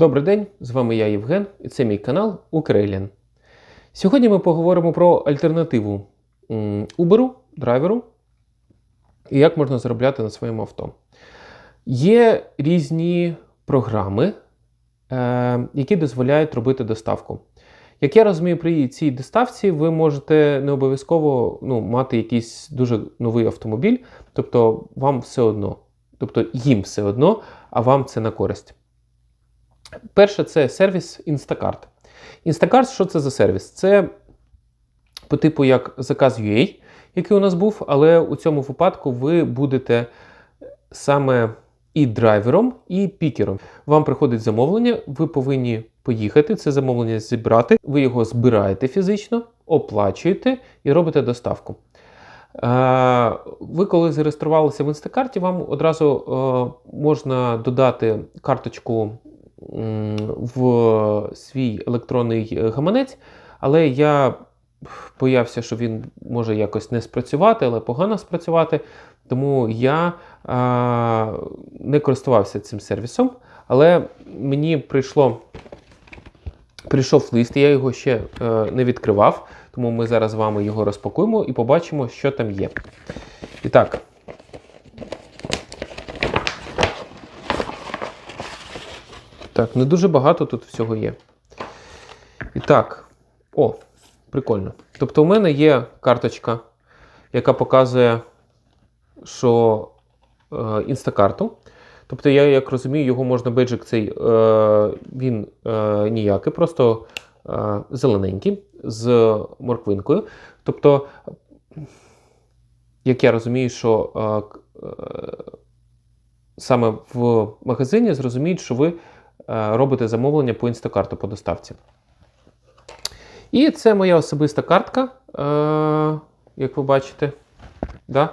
Добрий день, з вами я Євген, і це мій канал Ukrainian. Сьогодні ми поговоримо про альтернативу Uber, драйверу і як можна заробляти на своєму авто. Є різні програми, е, які дозволяють робити доставку. Як я розумію, при цій доставці ви можете не обов'язково ну, мати якийсь дуже новий автомобіль, тобто вам все одно, тобто їм все одно, а вам це на користь. Перше, це сервіс Instacart. Instacart, що це за сервіс? Це по типу як заказ UA, який у нас був, але у цьому випадку ви будете саме і драйвером, і пікером. Вам приходить замовлення, ви повинні поїхати, це замовлення зібрати, ви його збираєте фізично, оплачуєте і робите доставку. Ви, коли зареєструвалися в інстакарті, вам одразу е, можна додати карточку в свій електронний е, гаманець, але я боявся, що він може якось не спрацювати, але погано спрацювати. Тому я а, не користувався цим сервісом. Але мені прийшло, прийшов лист, я його ще е, не відкривав, тому ми зараз з вами його розпакуємо і побачимо, що там є. І так. Так, не дуже багато тут всього є. І так, о, прикольно. Тобто, у мене є карточка, яка показує, що е, інстакарту. Тобто, я як розумію, його можна беджик цей, е, він е, ніякий, просто е, зелененький з морквинкою. Тобто, як я розумію, що е, е, саме в магазині зрозуміють, що ви робите замовлення по інстакарту по доставці. І це моя особиста картка, е, як ви бачите. Да?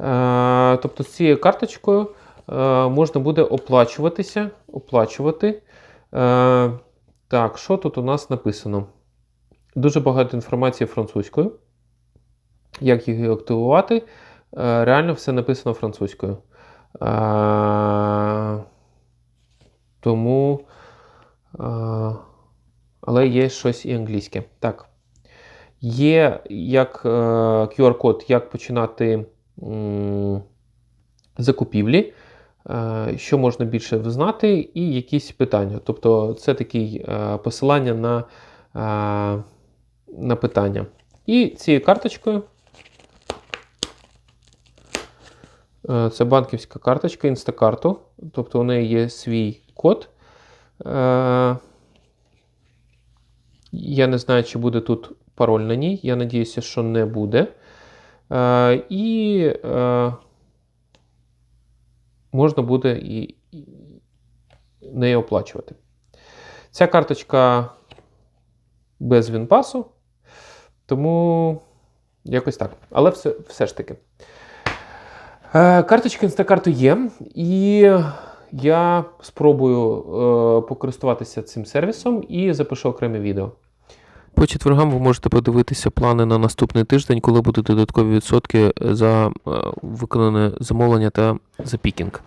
Е, тобто з цією карточкою е, можна буде оплачуватися. Оплачувати. Е, так, що тут у нас написано? Дуже багато інформації французькою. Як її активувати? Е, реально все написано французькою. Е, тому. Е, але є щось і англійське. Так. Є як е, QR-код, як починати закупівлі, е, що можна більше взнати, і якісь питання. Тобто це такі е, посилання на, е, на питання. І цією карточкою. е, Це банківська карточка інстакарту, тобто у неї є свій код. Е, я не знаю, чи буде тут пароль на ній. Я надіюся, що не буде. Е, і е, можна буде і, нею оплачувати. Ця карточка без Вінпасу, тому якось так. Але все, все ж таки. Карточка інстакарту є, і я спробую е, покористуватися цим сервісом і запишу окреме відео. По четвергам ви можете подивитися плани на наступний тиждень, коли будуть додаткові відсотки за е, виконане замовлення та за пікінг.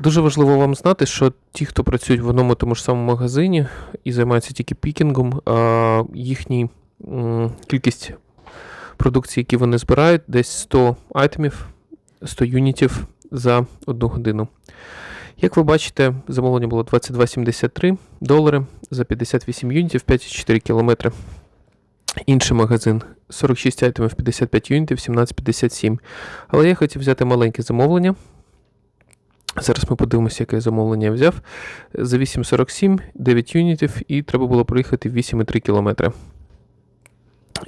Дуже важливо вам знати, що ті, хто працюють в одному тому ж самому магазині і займаються тільки пікінгом, е, м, кількість продукції, які вони збирають, десь 100 айтемів, 100 юнітів за одну годину. Як ви бачите, замовлення було 22,73 долари за 58 юнітів, 5,4 кілометри. Інший магазин 46 айтемів, 55 юнітів, 17,57. Але я хотів взяти маленьке замовлення. Зараз ми подивимося, яке замовлення я взяв. За 8,47, 9 юнітів, і треба було проїхати 8,3 кілометри.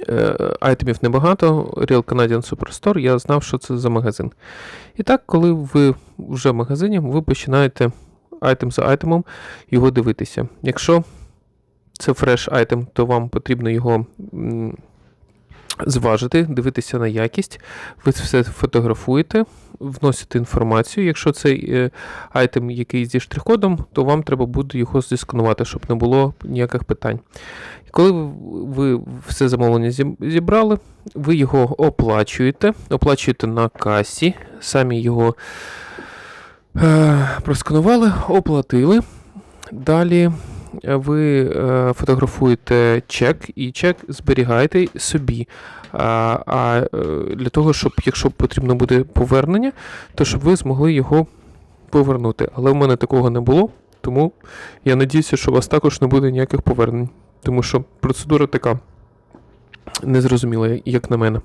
Е, Айтемів небагато. Real Canadian Superstore, я знав, що це за магазин. І так, коли ви вже в магазині, ви починаєте айтем за айтемом його дивитися. Якщо це фреш айтем, то вам потрібно його зважити, дивитися на якість. Ви все фотографуєте, вносите інформацію. Якщо цей е, айтем який зі штрих-кодом, то вам треба буде його зісканувати, щоб не було ніяких питань. І коли ви все замовлення зібрали, ви його оплачуєте, оплачуєте на касі, самі його е, просканували, оплатили. Далі ви е, фотографуєте чек і чек зберігаєте собі. А, е, для того, щоб, якщо потрібно буде повернення, то щоб ви змогли його повернути. Але в мене такого не було, тому я надіюся, що у вас також не буде ніяких повернень. Тому що процедура така незрозуміла, як на мене.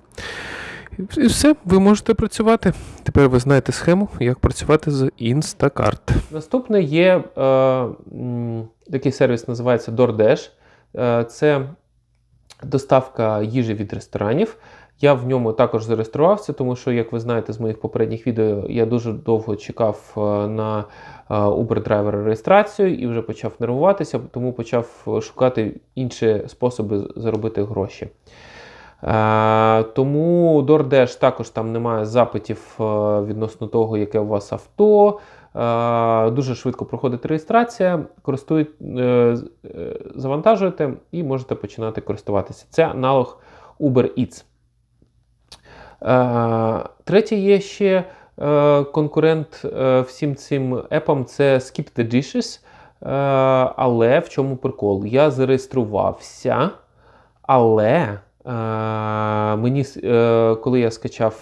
І все, ви можете працювати. Тепер ви знаєте схему, як працювати з Instacart. Наступне є е, такий сервіс, називається DoorDash. Е, це доставка їжі від ресторанів. Я в ньому також зареєструвався, тому що, як ви знаєте з моїх попередніх відео, я дуже довго чекав е, на е, Uber драйвера реєстрацію і вже почав нервуватися, тому почав шукати інші способи заробити гроші. Тому DoorDash також там немає запитів відносно того, яке у вас авто. Е, Дуже швидко проходить реєстрація, е, е, завантажуєте і можете починати користуватися. Це аналог Uber Eats. Третє є ще конкурент всім цим епам це Skip the Dishes. Але в чому прикол? Я зареєструвався, але мені, коли я скачав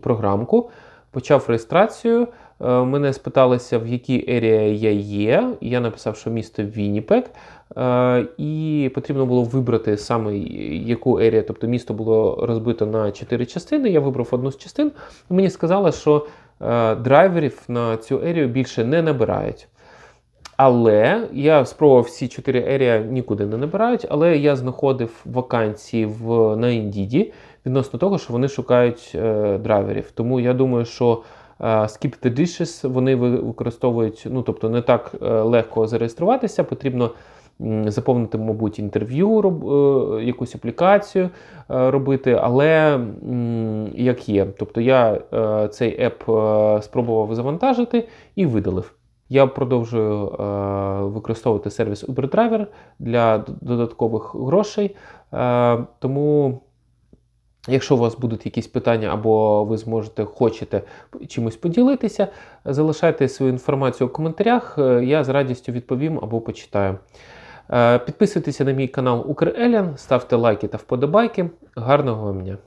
програмку, почав реєстрацію. Е, Мене спиталися, в якій ерії я є. Я написав, що місто Вінніпек. Е, І потрібно було вибрати саме яку ерію. Тобто місто було розбито на чотири частини. Я вибрав одну з частин. Мені сказали, що е, драйверів на цю ерію більше не набирають. Але я спробував всі чотири ерія нікуди не набирають, але я знаходив вакансії в, на Indeed відносно того, що вони шукають е, драйверів. Тому я думаю, що е, Skip the Dishes вони використовують, ну тобто не так е, легко зареєструватися, потрібно заповнити, мабуть, інтерв'ю, роб, е, якусь аплікацію е, робити, але як є. Тобто я е, цей еп е, спробував завантажити і видалив. Я продовжую е, використовувати сервіс UberDriver для додаткових грошей. Е, тому, якщо у вас будуть якісь питання, або ви зможете хочете чимось поділитися, залишайте свою інформацію у коментарях. е, Я з радістю відповім або почитаю. Е, Підписуйтеся на мій канал Укреліан, ставте лайки та вподобайки. Гарного вам дня!